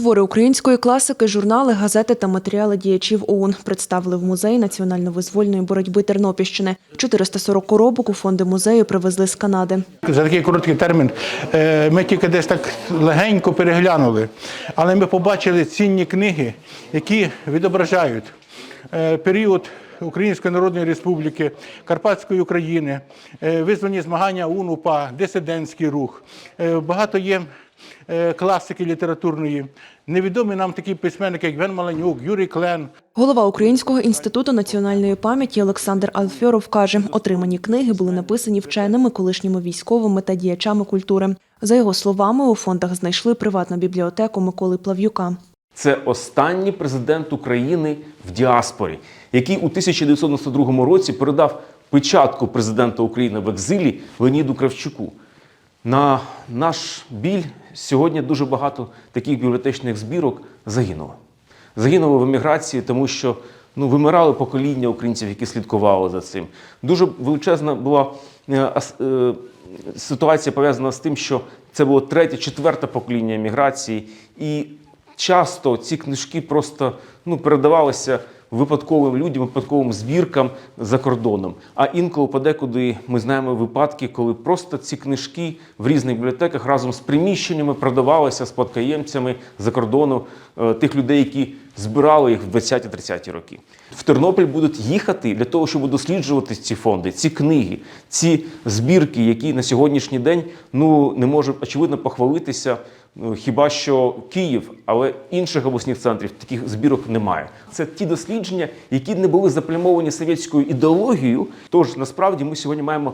Твори української класики, журнали, газети та матеріали діячів ОУН представили в музей національно-визвольної боротьби Тернопільщини. 440 коробок у фонди музею привезли з Канади. За такий короткий термін е, ми тільки десь так легенько переглянули, але ми побачили цінні книги, які відображають е, період Української Народної Республіки, Карпатської України, е, визвані змагання УНУПА, дисидентський рух. Е, Багато є е, класики літературної. Невідомі нам такі письменники, як Вен Маланюк, Юрій Клен, Голова Українського інституту національної пам'яті Олександр Алфьоров каже, отримані книги були написані вченими, колишніми військовими та діячами культури. За його словами, у фондах знайшли приватну бібліотеку Миколи Плав'юка. Це останній президент України в діаспорі, який у 1992 році передав печатку президента України в екзилі Леоніду Кравчуку. На наш біль сьогодні дуже багато таких бібліотечних збірок загинуло. Загинуло в еміграції, тому що ну, вимирали покоління українців, які слідкували за цим. Дуже величезна була е, е, ситуація пов'язана з тим, що це було третє, четверте покоління еміграції, і часто ці книжки просто ну, передавалися випадковим людям, випадковим збіркам за кордоном. А інколи подекуди ми знаємо випадки, коли просто ці книжки в різних бібліотеках разом з приміщеннями продавалися спадкоємцями за кордону е, тих людей, які збирали їх в 20-30 роки. В Тернопіль будуть їхати для того, щоб досліджувати ці фонди, ці книги, ці збірки, які на сьогоднішній день ну не можуть очевидно похвалитися. ну, Хіба що Київ, але інших обласних центрів таких збірок немає. Це ті дослідження, які не були заплямовані совєтською ідеологією. Тож насправді ми сьогодні маємо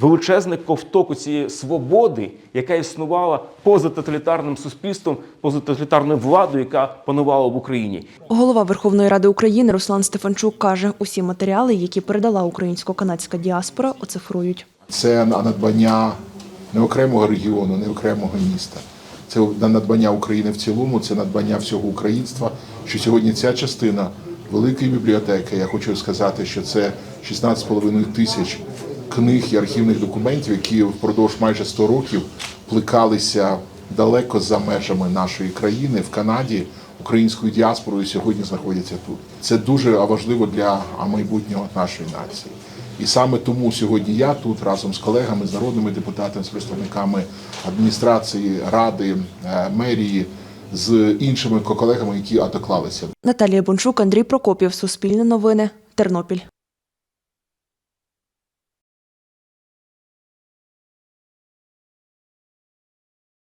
величезний ковток цієї свободи, яка існувала поза тоталітарним суспільством, поза тоталітарною владою, яка панувала в Україні. Голова Верховної Ради України Руслан Стефанчук каже, усі матеріали, які передала українсько-канадська діаспора, оцифрують. Це на надбання не окремого регіону, не окремого міста. Це на надбання України в цілому, це надбання всього українства. Що сьогодні ця частина великої бібліотеки, я хочу сказати, що це 16,5 тисяч книг і архівних документів, які впродовж майже 100 років плекалися далеко за межами нашої країни в Канаді. Українською діаспорою сьогодні знаходяться тут. Це дуже важливо для майбутнього нашої нації. І саме тому сьогодні я тут разом з колегами, з народними депутатами, з представниками адміністрації, ради, е, мерії, з іншими колегами, які атаклалися. Наталія Бончук, Андрій Прокопів, Суспільне новини, Тернопіль.